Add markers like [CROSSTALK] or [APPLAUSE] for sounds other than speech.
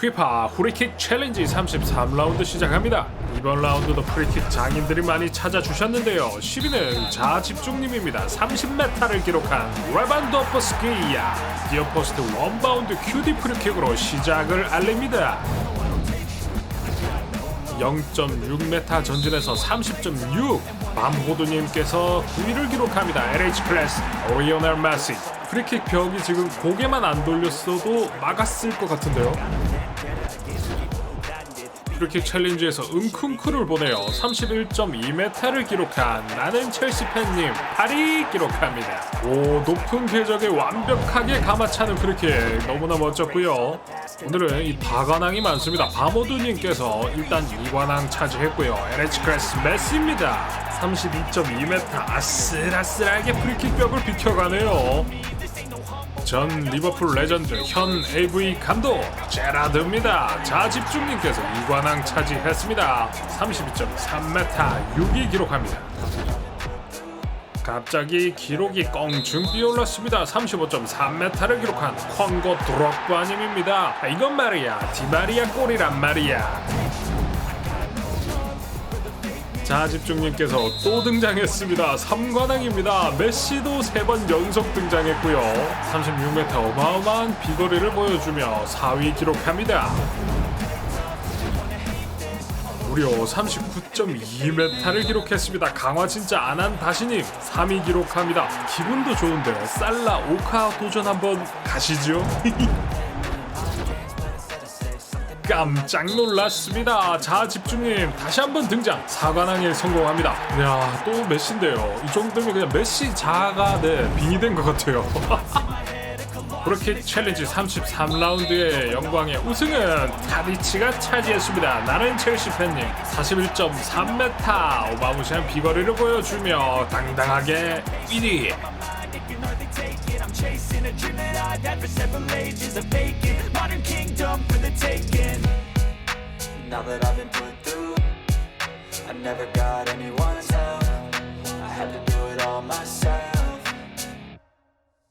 휘파 후리킥 챌린지 33라운드 시작합니다. 이번 라운드도 프리킥 장인들이 많이 찾아주셨는데요. 10위는 자집중님입니다. 30m를 기록한 레반도프스키야 디어포스트 원바운드 큐디 프리킥으로 시작을 알립니다. 0.6m 전진에서 30.6 밤호두님께서 9위를 기록합니다. LH 클래스 오리오넬 메시 프리킥 벽이 지금 고개만 안 돌렸어도 막았을 것 같은데요. 프리킥 챌린지에서 은쿵크를 보내요. 31.2m를 기록한 나는 첼시 팬님 8위 기록합니다. 오 높은 궤적에 완벽하게 감아차는 프리킥 너무나 멋졌고요. 오늘은 이 바관왕이 많습니다. 바모두님께서 일단 이관왕 차지했고요. LH 크레스 메시입니다. 32.2m 아슬아슬하게 프리킥 벽을 비켜가네요. 전 리버풀 레전드 현 AV 감독 제라드입니다. 자집중님께서 이관왕 차지했습니다. 32.3m 6위 기록합니다. 갑자기 기록이 껑충 뛰어올랐습니다. 35.3m를 기록한 콩고 드록바님입니다. 아, 이건 말이야 디마리아 골이란 말이야. 자집중님께서 또 등장했습니다. 3관왕입니다. 메시도 세번 연속 등장했고요. 36m 어마어마한 비거리를 보여주며 4위 기록합니다. 무려 39.2m를 기록했습니다. 강화 진짜 안한 다시님 3위 기록합니다. 기분도 좋은데 살라 오카 도전 한번 가시죠. [LAUGHS] 깜짝 놀랐습니다. 자 집중님 다시 한번 등장. 사관왕에 성공합니다. 야 또 메시인데요. 이 정도면 그냥 메시 자가 네 빙의된 것 같아요. [LAUGHS] 브로킷 챌린지 33라운드의 영광의 우승은 타디치가 차지했습니다. 나는 첼시 팬님 41.3m 어마무시한 비거리를 보여주며 당당하게 1위. Now that I've been put through, I never got anyone's help.